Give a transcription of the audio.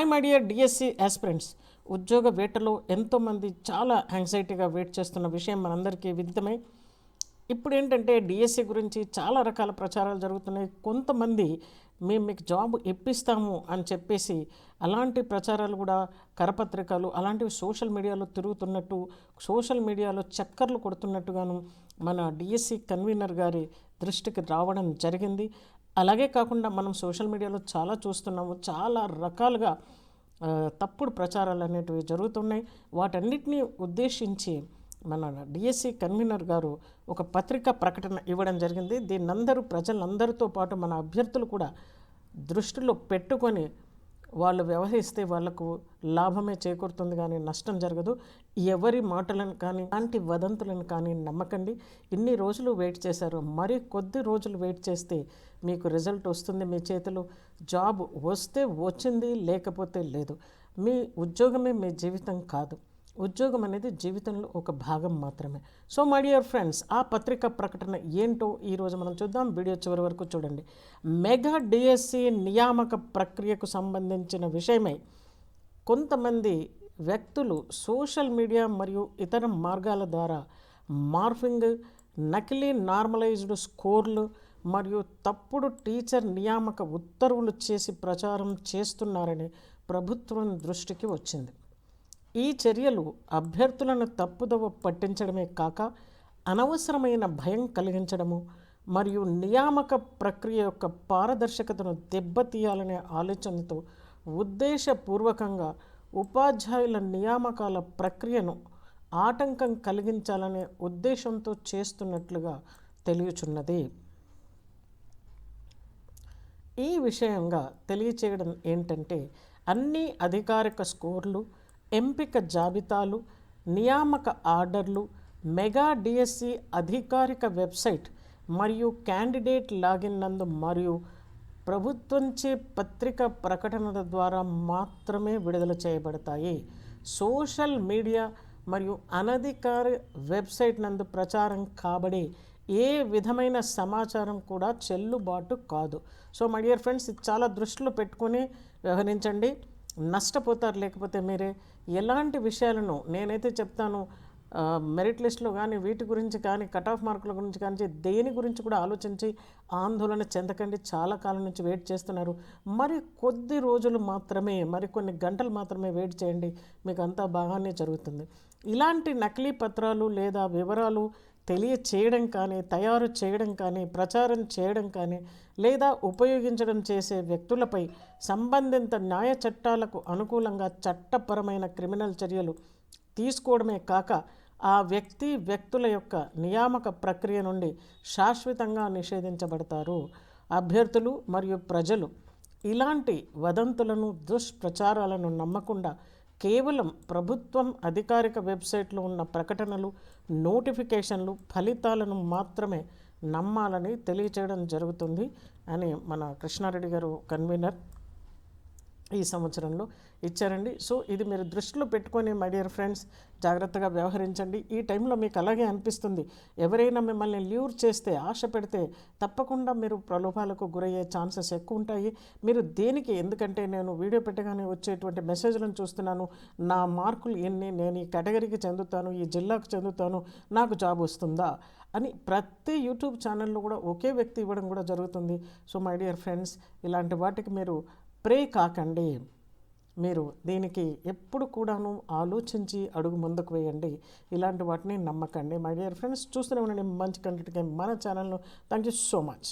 Hi my dear DSC aspirants ఉద్యోగ వేటలో ఎంతోమంది చాలా యాంగ్జైటీగా వెయిట్ చేస్తున్న విషయం మనందరికీ విదితమే. ఇప్పుడు ఏంటంటే డిఎస్సి గురించి చాలా రకాల ప్రచారాలు జరుగుతున్నాయి. కొంతమంది మేము మీకు జాబ్ ఇప్పిస్తాము అని చెప్పేసి అలాంటి ప్రచారాలు కూడా కరపత్రికలు అలాంటివి సోషల్ మీడియాలో తిరుగుతున్నట్టు సోషల్ మీడియాలో చక్కర్లు కొడుతున్నట్టుగాను మన డిఎస్సి కన్వీనర్ గారి దృష్టికి రావడం జరిగింది. అలాగే కాకుండా మనం సోషల్ మీడియాలో చాలా చూస్తున్నాము చాలా రకాలుగా తప్పుడు ప్రచారాలు అనేటివి జరుగుతున్నాయి. వాటన్నిటినీ ఉద్దేశించి మన డిఎస్సి కన్వీనర్ గారు ఒక పత్రికా ప్రకటన ఇవ్వడం జరిగింది. దీన్నందరూ ప్రజలందరితో పాటు మన అభ్యర్థులు కూడా దృష్టిలో పెట్టుకొని వాళ్ళు వ్యవహరిస్తే వాళ్ళకు లాభమే చేకూరుతుంది కానీ నష్టం జరగదు. ఎవరి మాటలను కానీ అలాంటి వదంతులను కానీ నమ్మకండి. ఇన్ని రోజులు వెయిట్ చేశారు. మరి కొద్ది రోజులు వెయిట్ చేస్తే మీకు రిజల్ట్ వస్తుంది మీ చేతిలో. జాబ్ వస్తే వచ్చింది లేకపోతే లేదు. మీ ఉద్యోగమే మీ జీవితం కాదు. ఉద్యోగం అనేది జీవితంలో ఒక భాగం మాత్రమే. సో మై డియర్ ఫ్రెండ్స్ ఆ పత్రిక ప్రకటన ఏంటో ఈరోజు మనం చూద్దాం. వీడియో చివరి వరకు చూడండి. మెగా డిఎస్సి నియామక ప్రక్రియకు సంబంధించిన విషయమై కొంతమంది వ్యక్తులు సోషల్ మీడియా మరియు ఇతర మార్గాల ద్వారా మార్ఫింగ్ నకిలీ నార్మలైజ్డ్ స్కోర్లు మరియు తప్పుడు టీచర్ నియామక ఉత్తర్వులు చేసి ప్రచారం చేస్తున్నారని ప్రభుత్వం దృష్టికి వచ్చింది. ఈ చర్యలు అభ్యర్థులను తప్పుదవ పట్టించడమే కాక అనవసరమైన భయం కలిగించడము మరియు నియామక ప్రక్రియ యొక్క పారదర్శకతను దెబ్బతీయాలనే ఆలోచనతో ఉద్దేశపూర్వకంగా ఉపాధ్యాయుల నియామకాల ప్రక్రియను ఆటంకం కలిగించాలనే ఉద్దేశంతో చేస్తున్నట్లుగా తెలియచున్నది. ఈ విషయంగా తెలియచేయడం ఏంటంటే అన్ని అధికారిక స్కోర్లు ఎంపిక జాబితాలు నియామక ఆర్డర్లు మెగా డిఎస్సి అధికారిక వెబ్సైట్ మరియు క్యాండిడేట్ లాగిన్ నందు మరియు ప్రభుత్వంచే పత్రిక ప్రకటనల ద్వారా మాత్రమే విడుదల చేయబడతాయి. సోషల్ మీడియా మరియు అనధికార వెబ్సైట్ నందు ప్రచారం కాబడే ఏ విధమైన సమాచారం కూడా చెల్లుబాటు కాదు. సో మై డియర్ ఫ్రెండ్స్ ఇది చాలా దృష్టిలో పెట్టుకొని వ్యవహరించండి. నష్టపోతారు. లేకపోతే మీరే ఎలాంటి విషయాలను నేనైతే చెప్తాను మెరిట్ లిస్ట్లో కానీ వీటి గురించి కానీ కట్ ఆఫ్ మార్కుల గురించి కానీ దేని గురించి కూడా ఆలోచించి ఆందోళన చెందకండి. చాలా కాలం నుంచి వెయిట్ చేస్తున్నారు. మరి కొద్ది రోజులు మాత్రమే మరి కొన్ని గంటలు మాత్రమే వెయిట్ చేయండి. మీకు అంతా బాగానే జరుగుతుంది. ఇలాంటి నకిలీ పత్రాలు లేదా వివరాలు తెలియచేయడం కానీ తయారు చేయడం కానీ ప్రచారం చేయడం కానీ లేదా ఉపయోగించడం చేసే వ్యక్తులపై సంబంధిత న్యాయ చట్టాలకు అనుకూలంగా చట్టపరమైన క్రిమినల్ చర్యలు తీసుకోవడమే కాక ఆ వ్యక్తి వ్యక్తుల యొక్క నియామక ప్రక్రియ నుండి శాశ్వతంగా నిషేధించబడతారు. అభ్యర్థులు మరియు ప్రజలు ఇలాంటి వదంతులను దుష్ప్రచారాలను నమ్మకుండా కేవలం ప్రభుత్వం అధికారిక వెబ్సైట్లో ఉన్న ప్రకటనలు నోటిఫికేషన్లు ఫలితాలను మాత్రమే నమ్మాలని తెలియచేయడం జరుగుతుంది అని మన కృష్ణారెడ్డి గారు కన్వీనర్ ఈ సంవత్సరంలో ఇచ్చారండి. సో ఇది మీరు దృష్టిలో పెట్టుకొని మై డియర్ ఫ్రెండ్స్ జాగ్రత్తగా వ్యవహరించండి. ఈ టైంలో మీకు అలాగే అనిపిస్తుంది. ఎవరైనా మిమ్మల్ని ల్యూర్ చేస్తే ఆశ పెడితే తప్పకుండా మీరు ప్రలోభాలకు గురయ్యే ఛాన్సెస్ ఎక్కువ ఉంటాయి మీరు దేనికి ఎందుకంటే నేను వీడియో పెట్టగానే వచ్చేటువంటి మెసేజ్లను చూస్తున్నాను. నా మార్కులు ఎన్ని నేను ఈ కేటగిరీకి చెందుతాను ఈ జిల్లాకు చెందుతాను నాకు జాబ్ వస్తుందా అని ప్రతి యూట్యూబ్ ఛానల్లో కూడా ఒకే వ్యక్తి ఇవ్వడం కూడా జరుగుతుంది. సో మై డియర్ ఫ్రెండ్స్ ఇలాంటి వాటికి మీరు ప్రే కాకండి. మీరు దీనికి ఎప్పుడు కూడాను ఆలోచించి అడుగు ముందుకు వేయండి. ఇలాంటి వాటిని నమ్మకండి. మై డియర్ ఫ్రెండ్స్ చూస్తూనే ఉండండి. మంచి కంటెంట్కి మన ఛానల్ను థ్యాంక్ యూ సో మచ్